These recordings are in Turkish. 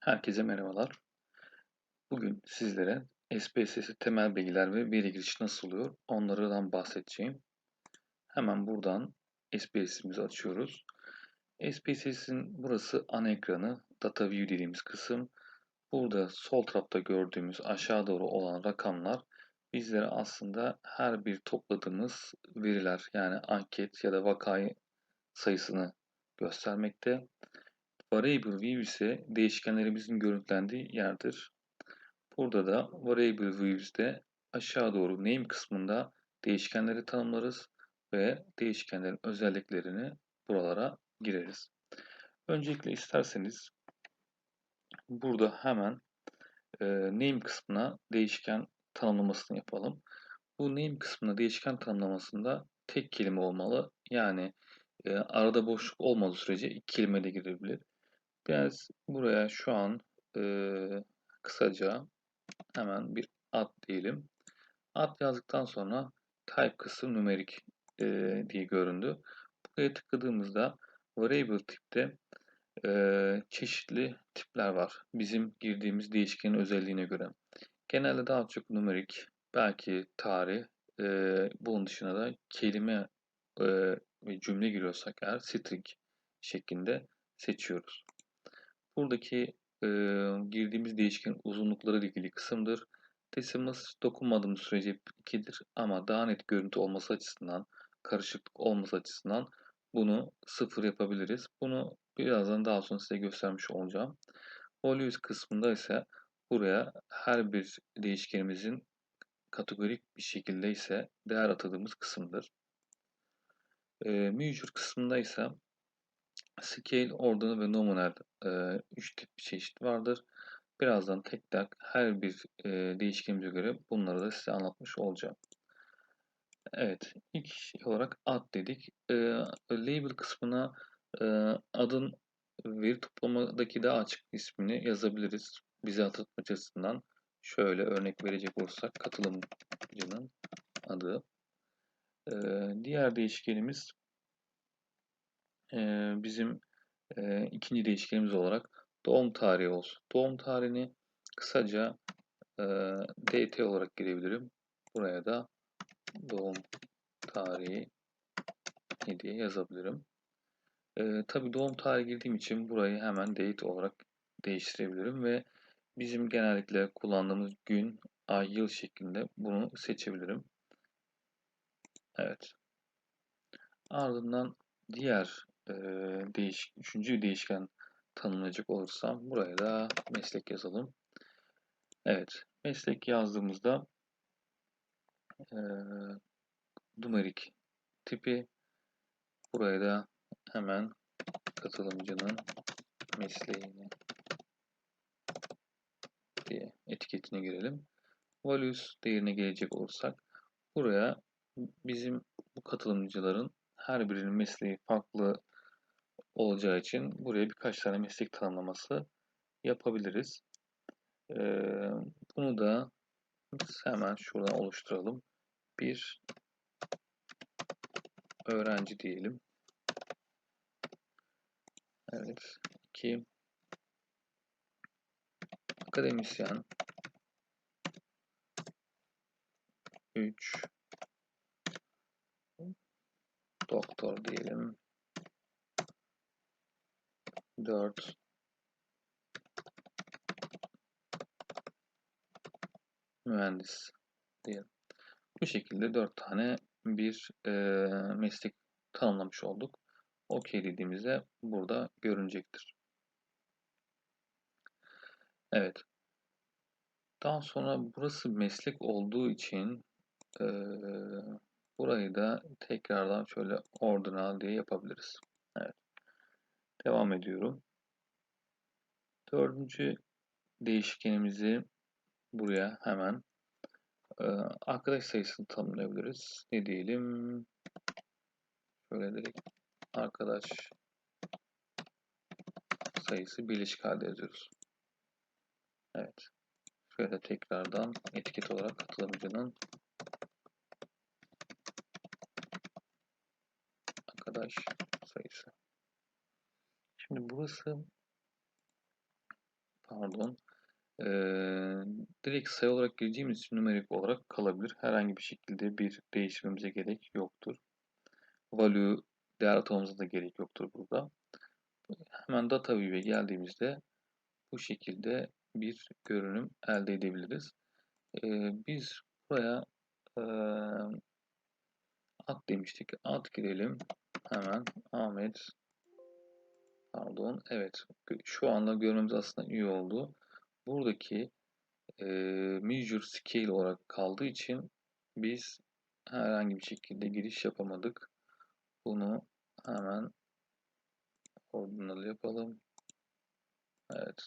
Herkese merhabalar. Bugün sizlere SPSS temel bilgiler ve veri girişi nasıl oluyor onlardan bahsedeceğim. Hemen buradan SPSS'imizi açıyoruz. SPSS'in burası ana ekranı, Data View dediğimiz kısım. Burada sol tarafta gördüğümüz aşağı doğru olan rakamlar bizlere aslında her bir topladığımız veriler yani anket ya da vakayı sayısını göstermekte. Variable view ise değişkenlerimizin görüntülendiği yerdir. Burada da variable views'de aşağı doğru name kısmında değişkenleri tanımlarız ve değişkenlerin özelliklerini buralara gireriz. Öncelikle isterseniz burada hemen e, name kısmına değişken tanımlamasını yapalım. Bu name kısmına değişken tanımlamasında tek kelime olmalı. Yani e, arada boşluk olmadığı sürece iki kelime de girebilir. Biraz buraya şu an e, kısaca hemen bir ad diyelim. Ad yazdıktan sonra type kısım numerik e, diye göründü. Buraya tıkladığımızda variable tipte e, çeşitli tipler var. Bizim girdiğimiz değişkenin özelliğine göre. Genelde daha çok numerik, belki tarih, e, bunun dışında da kelime ve cümle giriyorsak eğer string şeklinde seçiyoruz. Buradaki e, girdiğimiz değişken uzunlukları ilgili kısımdır. Decimus dokunmadığımız sürece 2'dir ama daha net görüntü olması açısından, karışıklık olması açısından bunu sıfır yapabiliriz. Bunu birazdan daha sonra size göstermiş olacağım. Values kısmında ise buraya her bir değişkenimizin kategorik bir şekilde ise değer atadığımız kısımdır. E, measure kısmında ise Scale, ordinal ve nominal e, üç tip çeşit vardır. Birazdan tek tek her bir e, değişkenimize göre bunları da size anlatmış olacağım. Evet, ilk olarak ad dedik. E, label kısmına e, adın veri toplamadaki daha açık ismini yazabiliriz. Bize hatırlatmak açısından şöyle örnek verecek olursak katılımcının adı. E, diğer değişkenimiz e, bizim e, ikinci değişkenimiz olarak doğum tarihi olsun. Doğum tarihini kısaca e, DT olarak girebilirim. Buraya da doğum tarihi diye yazabilirim. E, Tabi doğum tarihi girdiğim için burayı hemen date olarak değiştirebilirim ve bizim genellikle kullandığımız gün, ay, yıl şeklinde bunu seçebilirim. Evet. Ardından diğer e, değiş, üçüncü değişken tanımlayacak olursam buraya da meslek yazalım. Evet, meslek yazdığımızda e, numerik tipi buraya da hemen katılımcının mesleğini diye etiketine girelim. Values değerine gelecek olursak buraya bizim bu katılımcıların her birinin mesleği farklı olacağı için buraya birkaç tane meslek tanımlaması yapabiliriz. Ee, bunu da hemen şuradan oluşturalım. Bir öğrenci diyelim. Evet. İki akademisyen. Üç doktor diyelim. 4 mühendis diyelim. Bu şekilde 4 tane bir e, meslek tanımlamış olduk. OK dediğimizde burada görünecektir. Evet. Daha sonra burası meslek olduğu için e, burayı da tekrardan şöyle ordinal diye yapabiliriz. Devam ediyorum. Dördüncü değişkenimizi buraya hemen e, arkadaş sayısını tanımlayabiliriz. Ne diyelim? Şöyle direkt arkadaş sayısı birleşik halde yazıyoruz. Evet. Şöyle tekrardan etiket olarak katılımcının arkadaş sayısı. Şimdi burası pardon. Ee, direkt sayı olarak gireceğimiz için numerik olarak kalabilir. Herhangi bir şekilde bir değiştirmemize gerek yoktur. Value değer atamamıza da gerek yoktur burada. Hemen data view'e geldiğimizde bu şekilde bir görünüm elde edebiliriz. Ee, biz buraya e, ad demiştik. Ad girelim. Hemen Ahmet pardon. Evet. Şu anda görmemiz aslında iyi oldu. Buradaki e, measure scale olarak kaldığı için biz herhangi bir şekilde giriş yapamadık. Bunu hemen ordinal yapalım. Evet.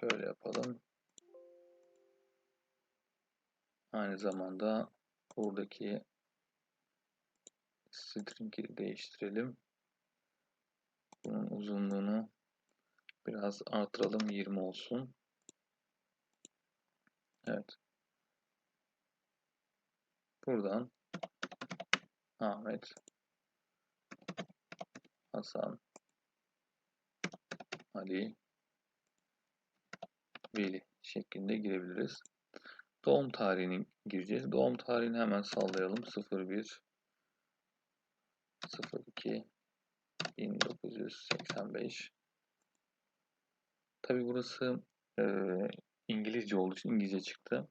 Şöyle yapalım. Aynı zamanda buradaki string'i değiştirelim. Bunun uzunluğunu biraz artıralım. 20 olsun. Evet. Buradan Ahmet Hasan Ali Veli şeklinde girebiliriz. Doğum tarihini gireceğiz. Doğum tarihini hemen sallayalım. 01 02 1985 Tabi burası e, İngilizce olduğu için İngilizce çıktı.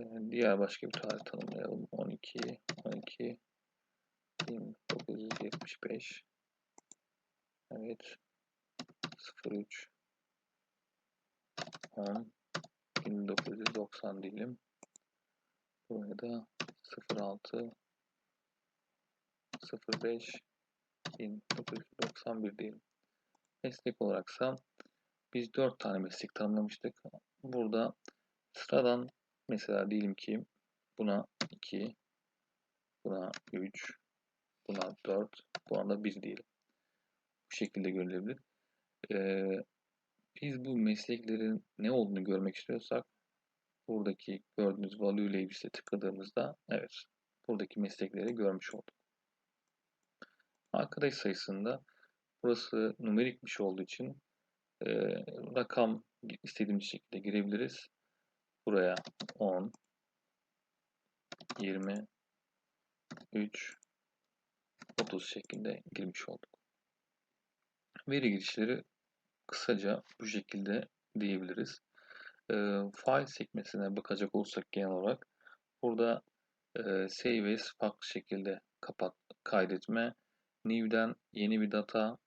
E, diğer başka bir tarih tanımlayalım. 12 12 1975 Evet 03 10 1990 diyelim. Buraya da 06 05 1991 diyelim. Meslek olaraksa biz 4 tane meslek tanımlamıştık. Burada sıradan mesela diyelim ki buna 2 buna 3 buna 4 buna da 1 diyelim. Bu şekilde görülebilir. Ee, biz bu mesleklerin ne olduğunu görmek istiyorsak buradaki gördüğünüz value labels'e tıkladığımızda evet buradaki meslekleri görmüş olduk. Arkadaş sayısında burası numerik bir şey olduğu için e, rakam istediğimiz şekilde girebiliriz. Buraya 10 20 3 30 şeklinde girmiş olduk. Veri girişleri kısaca bu şekilde diyebiliriz. E, file sekmesine bakacak olursak genel olarak burada e, save as farklı şekilde kapat kaydetme new'den yeni bir data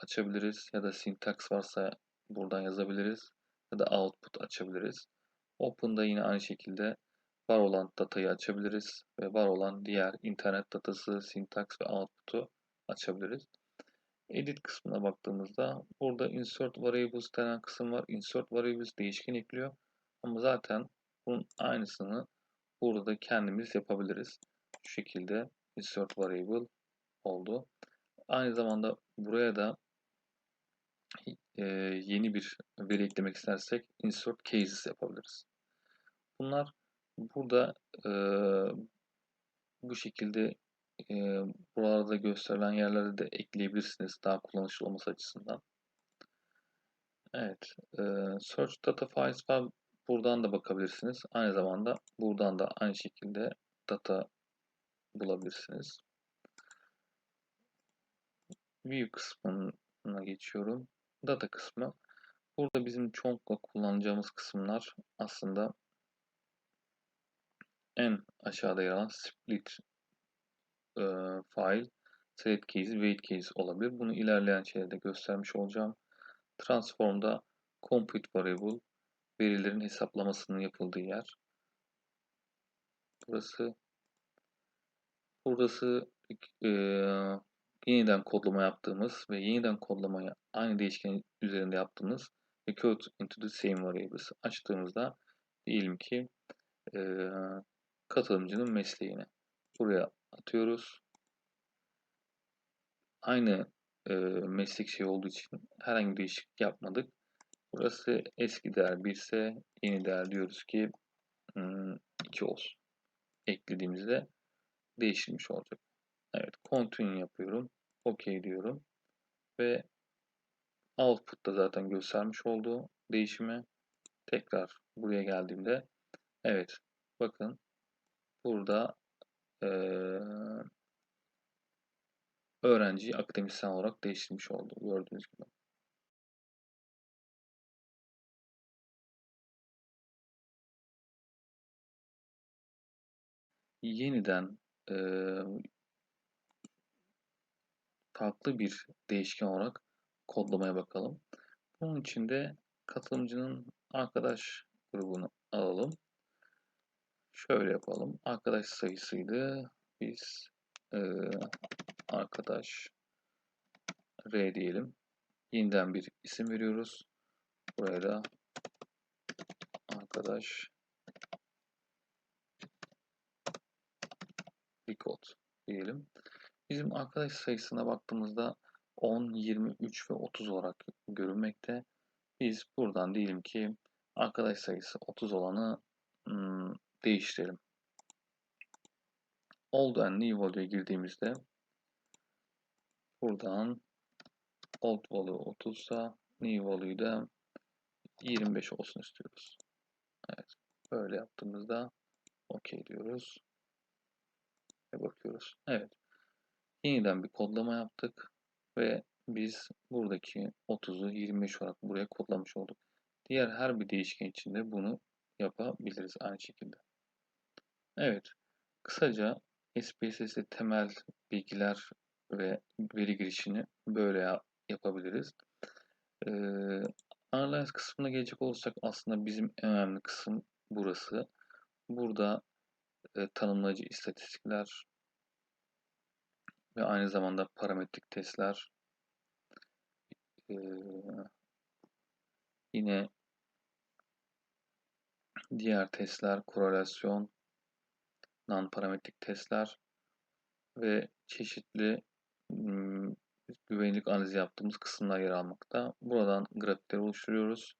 açabiliriz ya da syntax varsa buradan yazabiliriz ya da output açabiliriz. Open'da yine aynı şekilde var olan datayı açabiliriz ve var olan diğer internet datası, syntax ve output'u açabiliriz. Edit kısmına baktığımızda burada insert variables denen kısım var. Insert variables değişken ekliyor. Ama zaten bunun aynısını burada kendimiz yapabiliriz. Şu şekilde insert variable oldu. Aynı zamanda buraya da e, yeni bir veri eklemek istersek insert cases yapabiliriz. Bunlar burada e, bu şekilde e, buralarda gösterilen yerlerde de ekleyebilirsiniz daha kullanışlı olması açısından. Evet, e, search data files var. Buradan da bakabilirsiniz. Aynı zamanda buradan da aynı şekilde data bulabilirsiniz. View kısmına geçiyorum. Data kısmı. Burada bizim çoğunlukla kullanacağımız kısımlar aslında en aşağıda yer alan split e, file, select case, wait case olabilir. Bunu ilerleyen şeylerde göstermiş olacağım. Transform'da compute variable verilerin hesaplamasının yapıldığı yer. Burası burası e, yeniden kodlama yaptığımız ve yeniden kodlamayı aynı değişken üzerinde yaptığımız record into the same variables açtığımızda diyelim ki e, katılımcının mesleğini buraya atıyoruz. Aynı e, meslek şey olduğu için herhangi bir değişiklik yapmadık. Burası eski değer 1 ise yeni değer diyoruz ki 2 hmm, olsun. Eklediğimizde değişilmiş olacak. Evet, continue yapıyorum. OK diyorum. Ve Output'ta zaten göstermiş olduğu değişimi. Tekrar buraya geldiğimde evet bakın burada ee, öğrenciyi akademisyen olarak değiştirmiş oldu gördüğünüz gibi. Yeniden e, farklı bir değişken olarak kodlamaya bakalım. Bunun için de katılımcının arkadaş grubunu alalım. Şöyle yapalım. Arkadaş sayısıydı. Biz e, arkadaş R diyelim. Yeniden bir isim veriyoruz. Buraya da arkadaş record diyelim. Bizim arkadaş sayısına baktığımızda 10, 23 ve 30 olarak görünmekte. Biz buradan diyelim ki arkadaş sayısı 30 olanı hmm, değiştirelim. Old and new value'ya girdiğimizde buradan old value 30 ise new value'yu da 25 olsun istiyoruz. Evet. Böyle yaptığımızda OK diyoruz. Ve bakıyoruz. Evet. Yeniden bir kodlama yaptık. Ve biz buradaki 30'u 25 olarak buraya kodlamış olduk. Diğer her bir değişken için de bunu yapabiliriz aynı şekilde. Evet. Kısaca SPSS'de temel bilgiler ve veri girişini böyle yapabiliriz. Ee, Analyze kısmına gelecek olursak aslında bizim en önemli kısım burası. Burada e, tanımlayıcı istatistikler ve aynı zamanda parametrik testler e, yine diğer testler, korelasyon, non-parametrik testler ve çeşitli güvenlik analizi yaptığımız kısımlar yer almakta. Buradan grafikleri oluşturuyoruz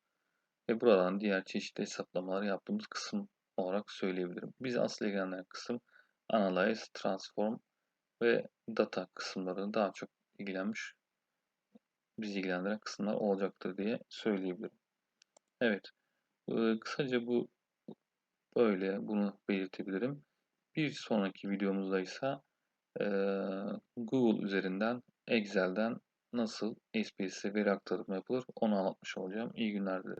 ve buradan diğer çeşitli hesaplamalar yaptığımız kısım olarak söyleyebilirim. Biz asıl ilgilenen kısım Analyze, Transform ve Data kısımları daha çok ilgilenmiş bizi ilgilendiren kısımlar olacaktır diye söyleyebilirim. Evet, kısaca bu böyle bunu belirtebilirim. Bir sonraki videomuzda ise Google üzerinden Excel'den nasıl SPS'e veri aktarımı yapılır onu anlatmış olacağım. İyi günler dilerim.